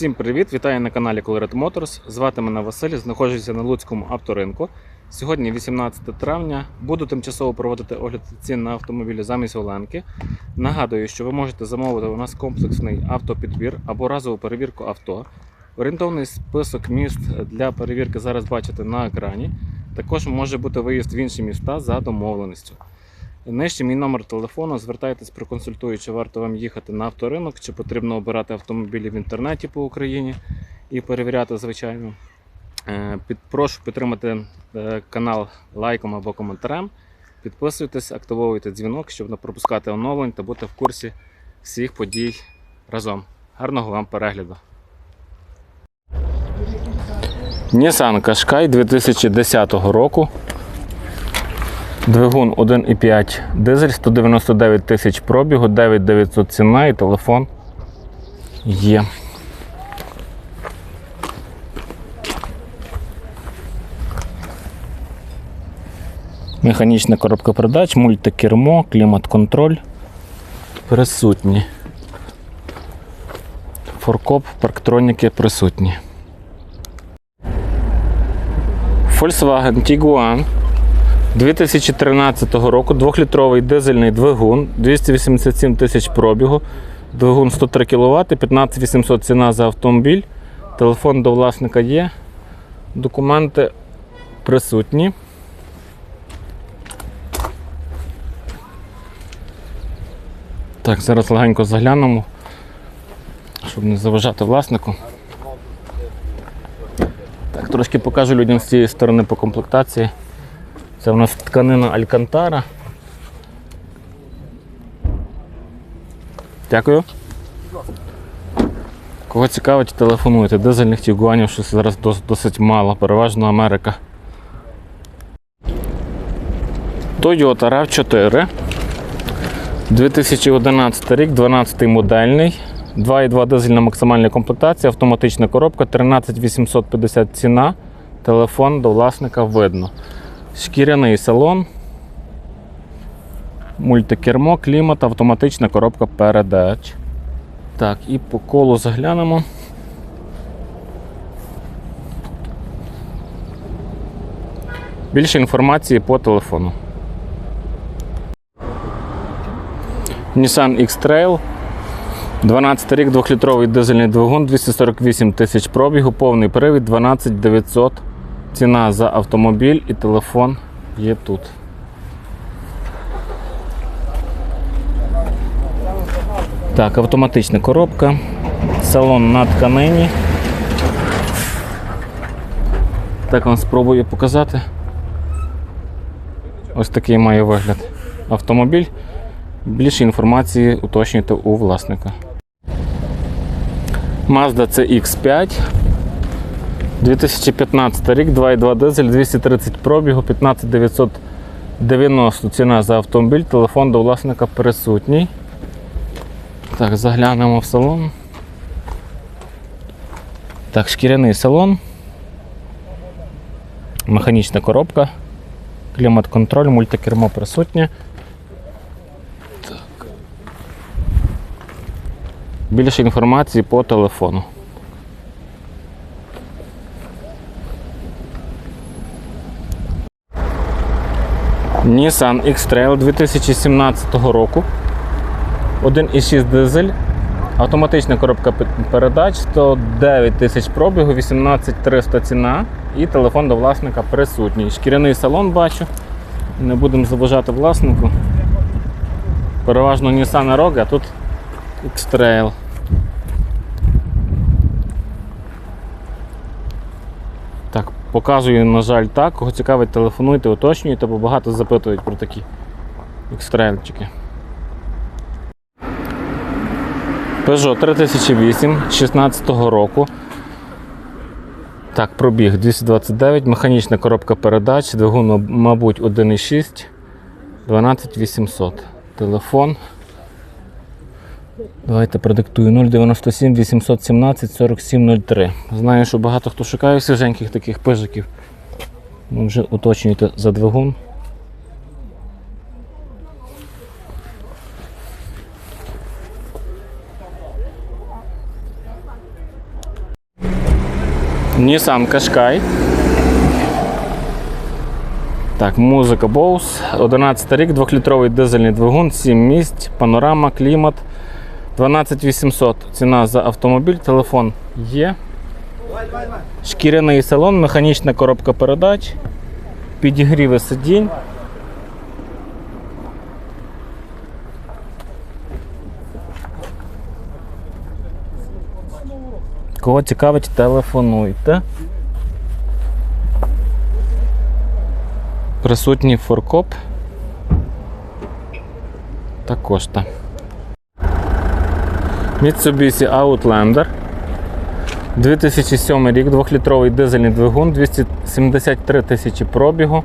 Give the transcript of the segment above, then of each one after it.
Всім привіт! Вітаю на каналі Colored Motors. Звати мене Василь, знаходжуся на Луцькому авторинку. Сьогодні 18 травня. Буду тимчасово проводити огляд цін на автомобілі замість Оленки. Нагадую, що ви можете замовити у нас комплексний автопідбір або разову перевірку авто. Орієнтовний список міст для перевірки зараз бачите на екрані. Також може бути виїзд в інші міста за домовленістю. Нижче мій номер телефону. Звертайтесь, проконсультую, чи варто вам їхати на авторинок, чи потрібно обирати автомобілі в інтернеті по Україні і перевіряти, звичайно. Е, прошу підтримати е, канал лайком або коментарем. Підписуйтесь, активовуйте дзвінок, щоб не пропускати оновлень та бути в курсі всіх подій разом. Гарного вам перегляду! Nissan Qashqai 2010 року. Двигун 1,5 дизель, 199 тисяч пробігу, 9900 ціна і телефон є. Механічна коробка передач, мультикермо, клімат-контроль присутні. Форкоп, парктроніки присутні. Volkswagen Tiguan 2013 року 2-літровий дизельний двигун, 287 тисяч пробігу, двигун 103 кВт, 15800 ціна за автомобіль. Телефон до власника є. Документи присутні. Так, зараз легенько заглянемо, щоб не заважати власнику. Так, трошки покажу людям з цієї сторони по комплектації. Це у нас тканина Алькантара. Дякую. Кого цікавить, телефонуйте. Дизельних тігуанів щось зараз досить мало, переважно Америка. Toyota RAV4. 2011 рік, 12 модельний. 2,2 дизельна максимальна комплектація, автоматична коробка, 13850 ціна. Телефон до власника видно. Шкіряний салон, мультикермо, клімат, автоматична коробка передач. Так, і по колу заглянемо. Більше інформації по телефону. Nissan X-Trail. 12 рік, 2-літровий дизельний двигун, 248 тисяч пробігу, повний привід, 12 900 ціна за автомобіль і телефон є тут. Так, автоматична коробка, салон на тканині. Так вам спробую показати. Ось такий має вигляд автомобіль. Більше інформації уточнюйте у власника. Mazda CX5. 2015 рік, 2,2 дизель, 230 пробігу, 15990 ціна за автомобіль, телефон до власника присутній. Так, заглянемо в салон. Так, шкіряний салон. Механічна коробка, клімат-контроль, мультикермо присутнє. Так. Більше інформації по телефону. Nissan X-Trail 2017 року. 1,6 дизель. Автоматична коробка передач, 109 тисяч пробігу, 18300 ціна і телефон до власника присутній. Шкіряний салон бачу. Не будемо заважати власнику. Переважно Nissan Rogue, а тут X-Trail. Так, показую, на жаль, так. Кого цікавить, телефонуйте, уточнюйте, бо багато запитують про такі екстрельчики. Peugeot 3008 16 року. Так, пробіг 229, механічна коробка передач, двигун, мабуть, 1,6, 12800. Телефон. Давайте продиктую 097 817 4703. Знаю, що багато хто шукає свіженьких таких пижиків. Ну, вже уточнюйте за двигун. Nissan Qashqai. Так, музика Bose. 11 рік, 2-літровий дизельний двигун, 7 місць, панорама, клімат. 12800 ціна за автомобіль, телефон є. Шкіряний салон, механічна коробка передач, підігріви сидінь. Кого цікавить, телефонуйте. Присутній форкоп. Та. Mitsubishi Outlander. 2007 рік, 2-літровий дизельний двигун, 273 тисячі пробігу.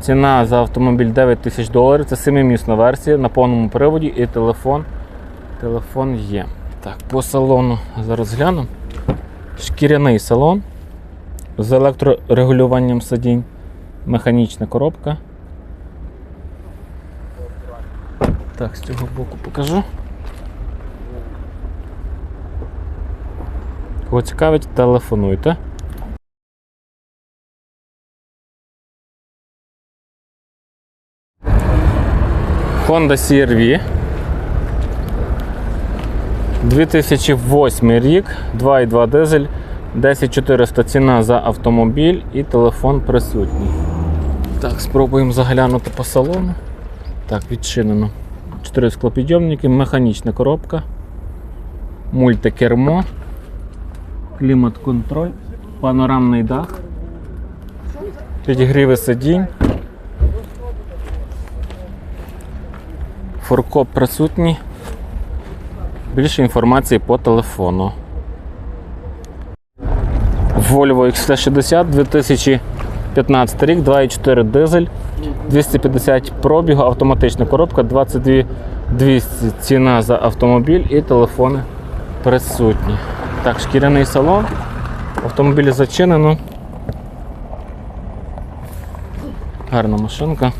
Ціна за автомобіль 9 тисяч доларів. Це 7-місна версія на повному приводі і телефон. Телефон є. Так, по салону зараз гляну. Шкіряний салон з електрорегулюванням сидінь, механічна коробка. Так, з цього боку покажу. Кого цікавить, телефонуйте. Honda CR-V. 2008 рік, 2,2 дизель, 10400 ціна за автомобіль і телефон присутній. Так, спробуємо заглянути по салону. Так, відчинено. 4 склопідйомники, механічна коробка, мультикермо, клімат-контроль, панорамний дах, підігріви сидінь. Форкоп присутній. Більше інформації по телефону. Volvo XC60 2015 рік, 2,4 дизель, 250 пробігу, автоматична коробка, 22 200 ціна за автомобіль і телефони присутні. Так, шкіряний салон. Автомобіль зачинено. Гарна машинка.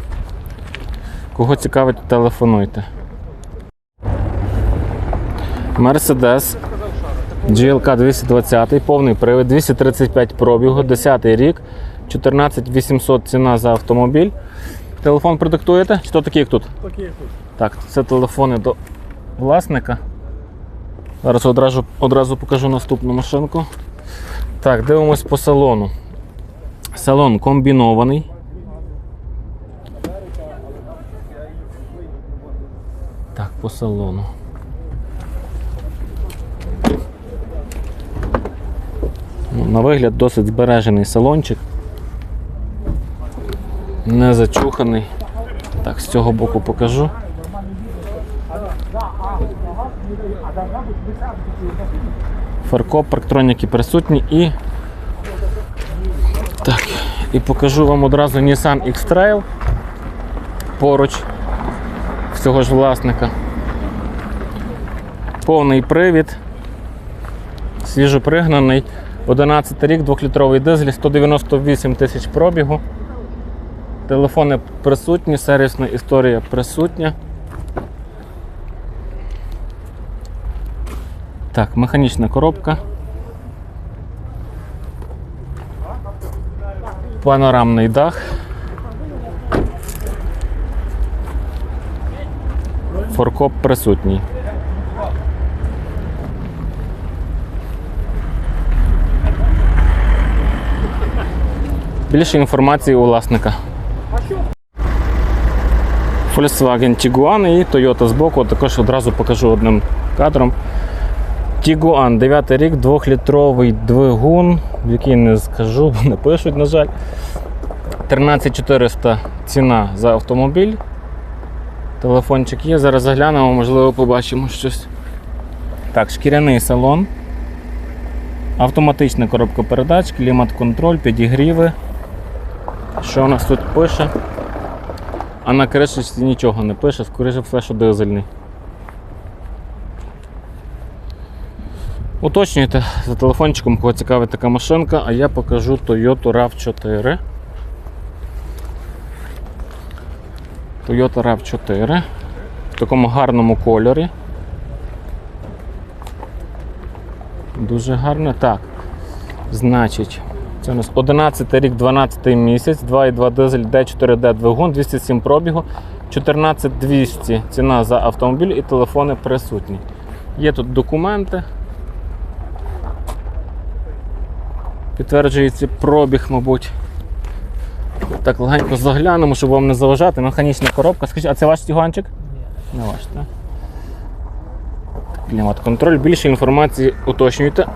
Кого цікавить, телефонуйте. Mercedes GLK 220, повний привід, 235 пробігу, 10 рік, 14 800 ціна за автомобіль. Телефон продиктуєте? Чи то такий як тут? Такі тут. Так, це телефони до власника. Зараз одразу, одразу покажу наступну машинку. Так, дивимось по салону. Салон комбінований. Так, по салону. Ну, на вигляд досить збережений салончик. Не зачуханий. Так, з цього боку покажу. Фаркоп, парктроніки присутні і. Так, і покажу вам одразу Nissan X-Trail поруч в цього ж власника. Повний привід, свіжопригнаний, 11 рік, 2-літровий дизель, 198 тисяч пробігу. Телефони присутні, сервісна історія присутня. Так, механічна коробка. Панорамний дах. Форкоп присутній. Більше інформації у власника. Volkswagen Tiguan і Toyota збоку, також одразу покажу одним кадром. Tiguan, 9 рік, 2-літровий двигун, який не скажу, бо не пишуть, на жаль. 13400 ціна за автомобіль. Телефончик є, зараз заглянемо, можливо, побачимо щось. Так, шкіряний салон. Автоматична коробка передач, клімат-контроль, підігріви. Що у нас тут пише? А на кришечці нічого не пише, скоріше все, що дизельний. Уточнюйте за телефончиком, кого цікавить така машинка, а я покажу Toyota RAV4. Toyota RAV4 в такому гарному кольорі. Дуже гарне. Так. Значить, це у нас 11 рік, 12 місяць, 2,2 дизель D4D двигун, 207 пробігу, 14200 ціна за автомобіль і телефони присутні. Є тут документи. Підтверджується пробіг, мабуть. Так, легенько заглянемо, щоб вам не заважати. Механічна коробка. Скажіть, а це ваш тюганчик? Ні. Не ваш, так? Клімат-контроль. Більше інформації уточнюйте.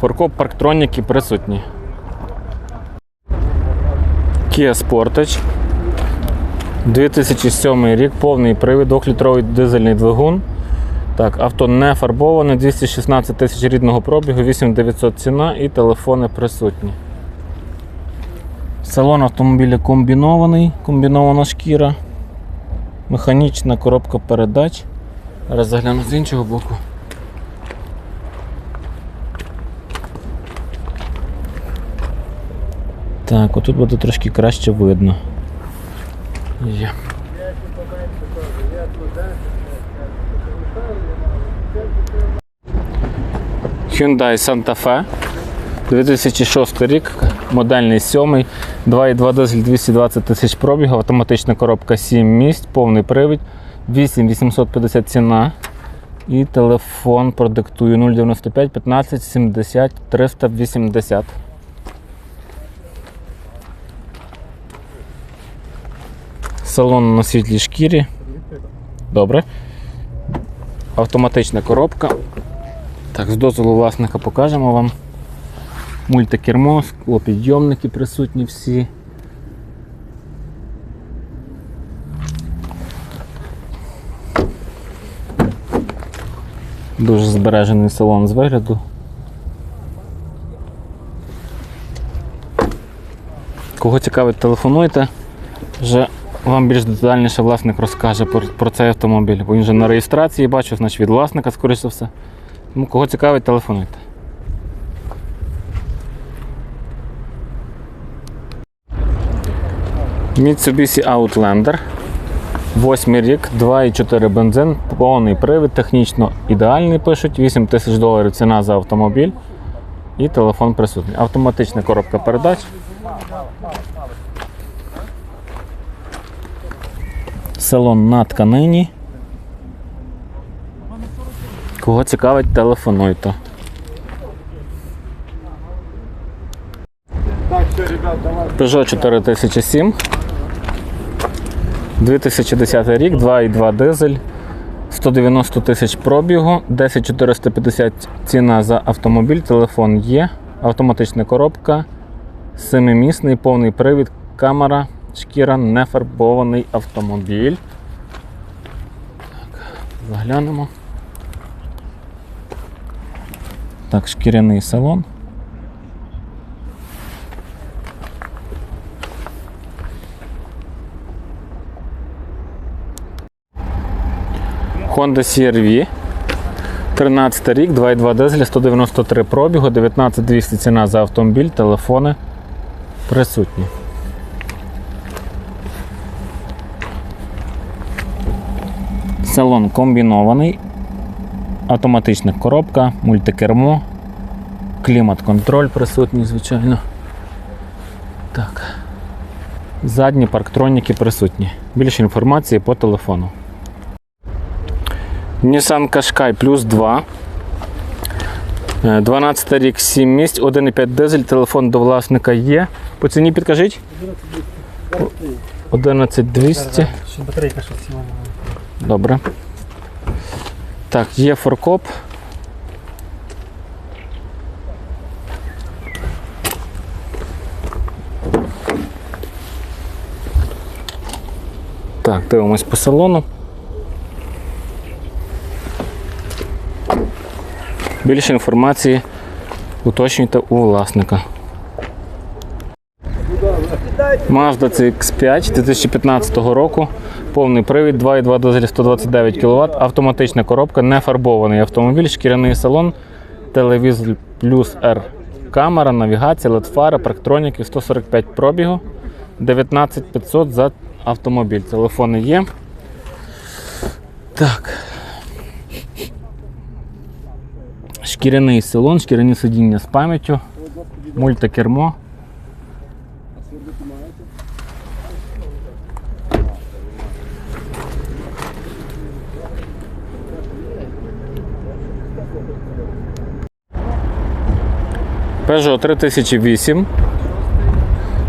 Форкоп парктроніки присутні. Kia Sportage. 2007 рік, повний привід, 2-літровий дизельний двигун. Так, авто не фарбоване, 216 тисяч рідного пробігу, 8900 ціна і телефони присутні. Салон автомобіля комбінований, комбінована шкіра, механічна коробка передач. Зараз загляну з іншого боку. Так, отут буде трошки краще видно. Є. Hyundai Santa Fe. 2006 рік, модельний 7, 2,2 дизель 220 тисяч пробігу, автоматична коробка 7 місць, повний привід, 8850 ціна. І телефон продиктую 095 15 70 380. Салон на світлій шкірі. Добре. Автоматична коробка. Так, з дозволу власника покажемо вам. Мультикермо, склопідйомники присутні всі. Дуже збережений салон з вигляду. Кого цікавить, телефонуйте. Вже вам більш детальніше власник розкаже про, цей автомобіль. Він вже на реєстрації бачу, значить від власника, скоріше все. Тому кого цікавить, телефонуйте. Mitsubishi Outlander. Восьмий рік, 2,4 бензин, повний привід, технічно ідеальний пишуть, 8 тисяч доларів ціна за автомобіль і телефон присутній. Автоматична коробка передач. Салон на тканині. Кого цікавить, телефонуйте. Peugeot 4007. 2010 рік, 2,2 дизель, 190 тисяч пробігу, 10450 ціна за автомобіль, телефон є, автоматична коробка, семимісний, повний привід, камера, шкіра, нефарбований автомобіль. Так, заглянемо. Так, шкіряний салон. Honda CR-V. 13 рік, 2,2 дизель, 193 пробігу, 19200 ціна за автомобіль, телефони присутні. Салон комбінований, автоматична коробка, мультикермо, клімат-контроль присутній, звичайно. Так. Задні парктроніки присутні. Більше інформації по телефону. Nissan Qashqai плюс 2. Е, 12 рік, 7 місць, 1,5 дизель, телефон до власника є. По ціні підкажіть? 11200. Батарейка що. Добре. Так, є форкоп. Так, дивимось по салону. Більше інформації уточнюйте у власника. Mazda CX5 2015 року. Повний привід, 2,2 дизель 129 кВт, автоматична коробка, не фарбований автомобіль, шкіряний салон, телевізор плюс R камера, навігація, LED-фара, парктроніки, 145 пробігу, 19500 за автомобіль. Телефони є. Так. Шкіряний салон, шкіряні сидіння з пам'яттю, мультикермо. Peugeot 3008.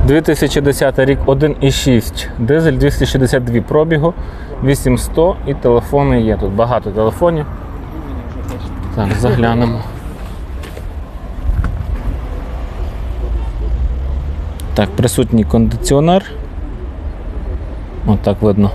2010 рік 1,6 дизель 262 пробігу, 8100 і телефони є. Тут багато телефонів. Так, заглянемо. Так, присутній кондиціонер. От так видно.